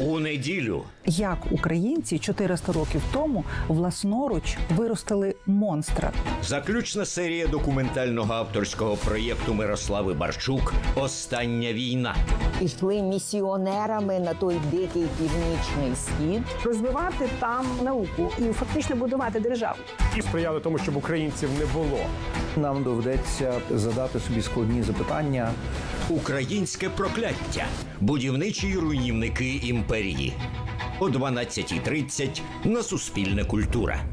У неділю Як українці 400 років тому власноруч виростили монстра. заключна серія документального авторського проєкту Мирослави Барчук Остання війна. Пішли місіонерами на той дикий північний схід. розвивати там науку і фактично будувати державу. і сприяли тому, щоб українців не було. Нам доведеться задати собі складні запитання. Українське прокляття. Будівничі руйнівники імперії. О 12.30 на Суспільне культура.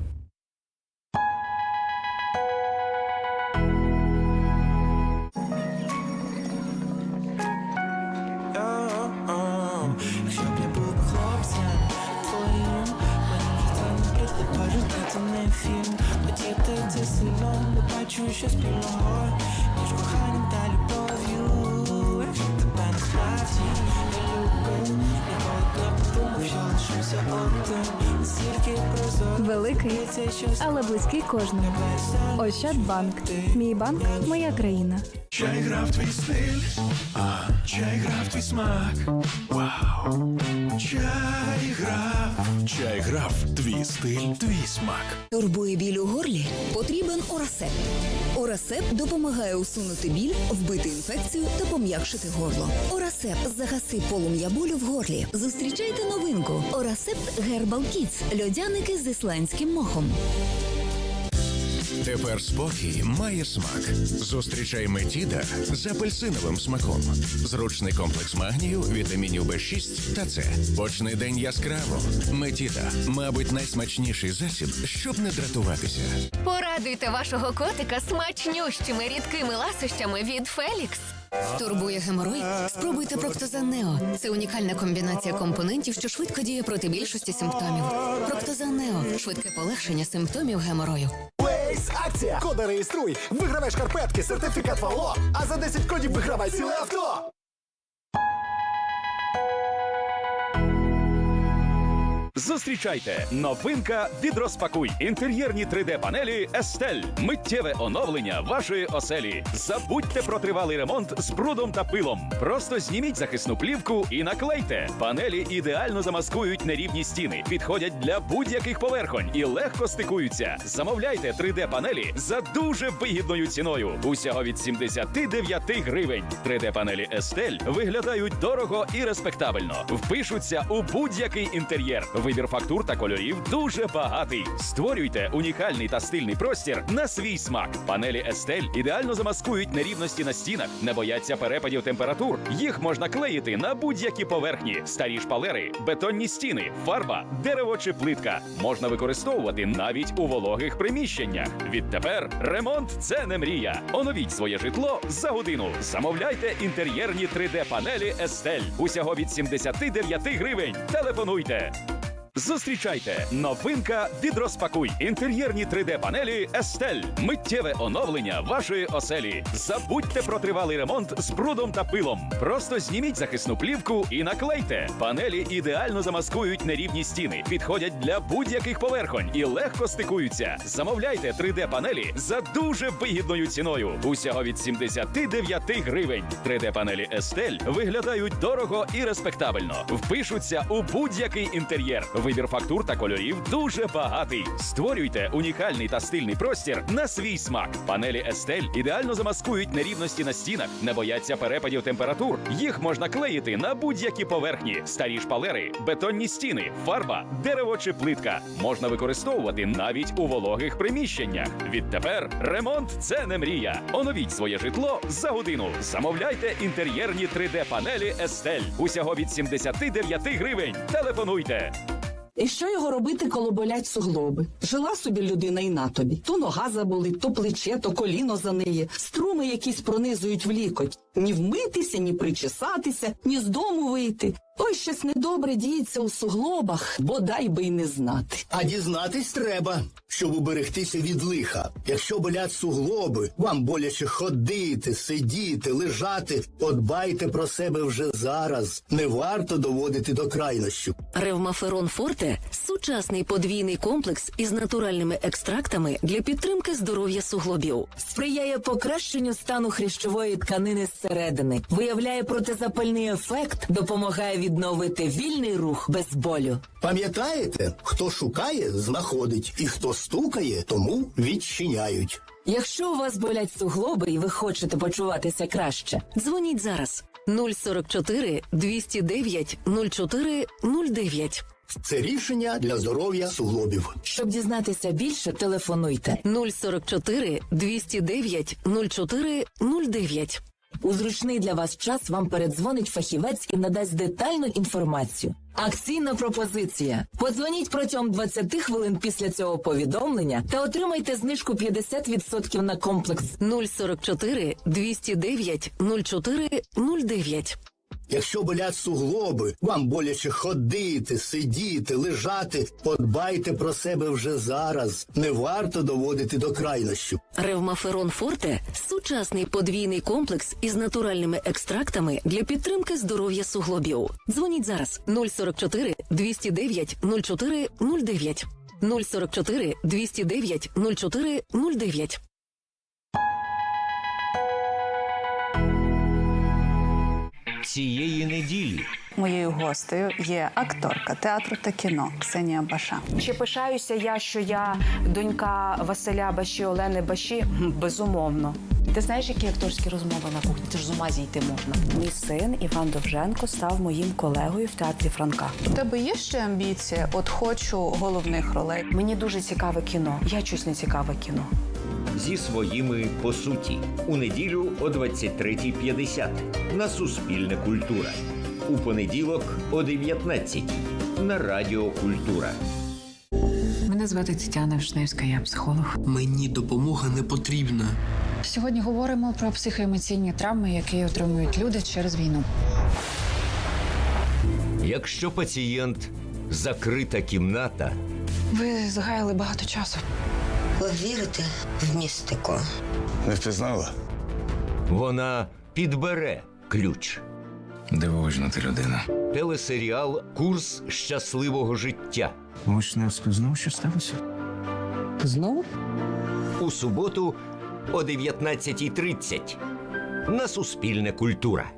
Хотіти це сильно, не бачу, що спільного між коханням та любов'ю. Якщо тебе не справді Великий, але близький кожному. Ощадбанк. Мій банк, моя країна. Чай грав твій стиль, а чай грав твій смак. Вау. Чай грав, чай грав твій стиль, твій смак. Турбує біль у горлі? Потрібен Орасеп. Орасеп допомагає усунути біль, вбити інфекцію та пом'якшити горло. Орасеп загаси полум'я болю в горлі. Зустрічайте новинку. Орасеп Гербал Kids. льодяники з ісландським мохом. Тепер спокій має смак. Зустрічай Метіда з апельсиновим смаком. Зручний комплекс магнію, вітамінів Б6 та С. Почни день яскраво. Метіда, мабуть, найсмачніший засіб, щоб не дратуватися. Порадуйте вашого котика смачнющими рідкими ласощами від Фелікс. Турбує геморой? Спробуйте Проктозан Нео. Це унікальна комбінація компонентів, що швидко діє проти більшості симптомів. Проктозан Нео швидке полегшення симптомів геморою. Ейс, акція! Кода реєструй! Вигравай шкарпетки, сертифікат Вало, а за 10 кодів вигравай ціле авто! Зустрічайте новинка від розпакуй. Інтер'єрні 3D-панелі Estelle. Миттєве оновлення вашої оселі. Забудьте про тривалий ремонт з брудом та пилом. Просто зніміть захисну плівку і наклейте. Панелі ідеально замаскують нерівні стіни, підходять для будь-яких поверхонь і легко стикуються. Замовляйте 3D-панелі за дуже вигідною ціною. Усього від 79 гривень. 3D-панелі Estelle виглядають дорого і респектабельно. Впишуться у будь-який інтер'єр. Вибір фактур та кольорів дуже багатий. Створюйте унікальний та стильний простір на свій смак. Панелі Estelle ідеально замаскують нерівності на стінах, не бояться перепадів температур. Їх можна клеїти на будь-які поверхні: старі шпалери, бетонні стіни, фарба, дерево чи плитка. Можна використовувати навіть у вологих приміщеннях. Відтепер ремонт це не мрія. Оновіть своє житло за годину. Замовляйте інтер'єрні 3D-панелі Estelle. Усього від 79 гривень. Телефонуйте. Зустрічайте новинка від розпакуй. Інтер'єрні 3D-панелі Estelle. Миттєве оновлення вашої оселі. Забудьте про тривалий ремонт з брудом та пилом. Просто зніміть захисну плівку і наклейте. Панелі ідеально замаскують нерівні стіни, підходять для будь-яких поверхонь і легко стикуються. Замовляйте 3D-панелі за дуже вигідною ціною. Усього від 79 гривень. 3D-панелі Estelle виглядають дорого і респектабельно. Впишуться у будь-який інтер'єр. Вибір фактур та кольорів дуже багатий. Створюйте унікальний та стильний простір на свій смак. Панелі Estelle ідеально замаскують нерівності на стінах, не бояться перепадів температур. Їх можна клеїти на будь-які поверхні: старі шпалери, бетонні стіни, фарба, дерево чи плитка. Можна використовувати навіть у вологих приміщеннях. Відтепер ремонт це не мрія. Оновіть своє житло за годину. Замовляйте інтер'єрні 3D-панелі Estelle. Усього від 79 гривень. Телефонуйте. І що його робити, коли болять суглоби? Жила собі людина і на тобі. То нога заболить, то плече, то коліно за неї. Струми якісь пронизують в лікоть. Ні вмитися, ні причесатися, ні з дому вийти. Ой, щось недобре діється у суглобах, бодай би й не знати. А дізнатись треба, щоб уберегтися від лиха. Якщо болять суглоби, вам боляче ходити, сидіти, лежати, подбайте про себе вже зараз. Не варто доводити до крайнощів. Ревмаферон Форте Форте сучасний подвійний комплекс із натуральними екстрактами для підтримки здоров'я суглобів. Сприяє покращенню стану хрящової тканини зсередини, виявляє протизапальний ефект, допомагає відновити вільний рух без болю. Пам'ятаєте, хто шукає, знаходить, і хто стукає, тому відчиняють. Якщо у вас болять суглоби і ви хочете почуватися краще, Дзвоніть зараз 044 209 04 09. Це рішення для здоров'я суглобів. щоб дізнатися більше, телефонуйте 044 209 04 09. у зручний для вас час. Вам передзвонить фахівець і надасть детальну інформацію. Акційна пропозиція. Подзвоніть протягом 20 хвилин після цього повідомлення та отримайте знижку 50% на комплекс 044 209 04 09. Якщо болять суглоби, вам боляче ходити, сидіти, лежати, подбайте про себе вже зараз. Не варто доводити до крайнощів. Ревмаферон Форте сучасний подвійний комплекс із натуральними екстрактами для підтримки здоров'я суглобів. Дзвоніть зараз 044 209 04 09. 044 209 04 09. Цієї неділі Моєю гостею є акторка театру та кіно Ксенія Баша. Чи пишаюся я, що я донька Василя Баші, Олени Баші? Безумовно. Ти знаєш, які акторські розмови на кухні? Це ж з ума зійти можна. Мій син Іван Довженко став моїм колегою в театрі Франка. У тебе є ще амбіція? От хочу головних ролей. Мені дуже цікаве кіно. Я чусь не цікаве кіно. Зі своїми по суті у неділю о 23.50 на Суспільне культура. У понеділок о 19 на Радіо Культура. Мене звати Тетяна Вишневська, я психолог. Мені допомога не потрібна. Сьогодні говоримо про психоемоційні травми, які отримують люди через війну. Якщо пацієнт закрита кімната, Ви згаяли багато часу. Ви вірите в містику? Не впізнала? вона підбере ключ. Дивовижна ти людина. Телесеріал Курс щасливого життя Вишневська знову що сталося? Знову? у суботу о 19.30 на Суспільне культура.